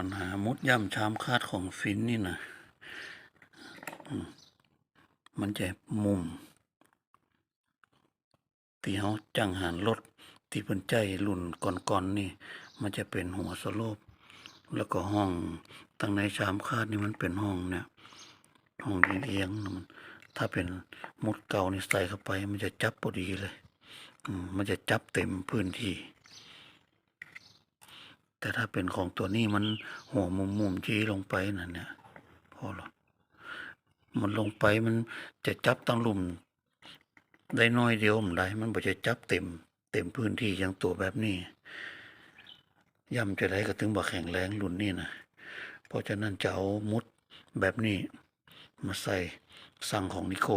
ปัญหามุดย่ำชามคาดของฟินนี่นะมันจะมุม ที่เขาจังหันรถที่เพิ่นใจรุ่นก่อนๆนนี่ มันจะเป็นหัวสโลปแล้วก็ห้องตั้งในชามคาดนี่มันเป็นห้องเนี่ย ห้องเอียงๆมันถ้าเป็นมุดเก่านี่ใส่เข้าไป มันจะจับพอดีเลย มันจะจับเต็มพื้นที่ แต่ถ้าเป็นของตัวนี้มันหัวมุมมุมชี้ลงไปนั่นเนี่ยพอหรอมันลงไปมันจะจับตั้งลุมได้น้อยเดียวมันได้มันบ่จะจับเต็ม เต็มพื้นที่อย่างตัวแบบนี้ย่ำจะได้ก็ถึงบ่แข็งแรงรุ่นนี้นะเพราะฉะนั้นจะเอามุดแบบนี้มาใส่สั่งของนิโค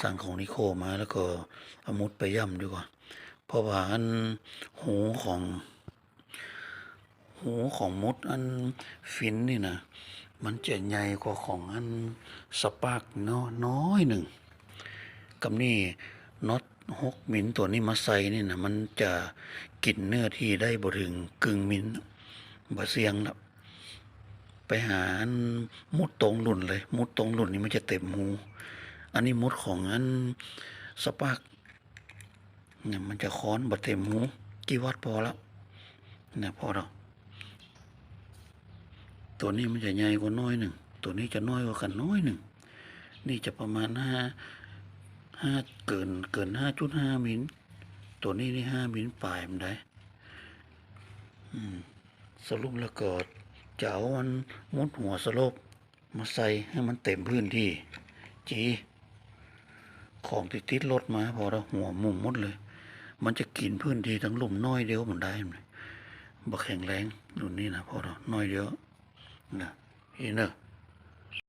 สั่งของนิโคมาแล้วก็เอามุดไปย่ำดีกว่า เพราะว่าอันหูของ หูของมุดอันฟินนี่นะมันจะใหญ่กว่าของอันสปาร์กน้อยน้อยหนึ่งกับนี่น็อตหกมิลตัวนี้มาใส่นี่นะมันจะกินเนื้อที่ได้บ่ถึงกึ่งมิลบ่เสียงนะไปหาอันมุดตรงรุ่นเลย มุดตรงรุ่นนี่มันจะเต็มหู อันนี้มุดของอันสปาร์ก เนี่ยมันจะค้อนบดเต็มหูกี่วัตต์พอแล้วเนี่ยพอแล้วตัวนี้มันจะใหญ่กว่าน้อยหนึ่งตัวนี้จะน้อยกว่ากันน้อยหนึ่งนี่จะประมาณห้าห้าเกินเกินห้าจุดห้ามิลตัวนี้นี่ห้ามิลปลายมันได้สรุปแล้วก็จะเอามันมุดหัวสลบมาใส่ให้มันเต็มพื้นที่จีของที่ติดรถมาพอเราหัวมุมมดเลย มันจะกินพื้นที่ทั้งหลุมน้อยเดียวมันได้มันบ่แข็งแรงรุ่นนี้นะพ่อเราน้อยเดียวนะเห็นเนอะ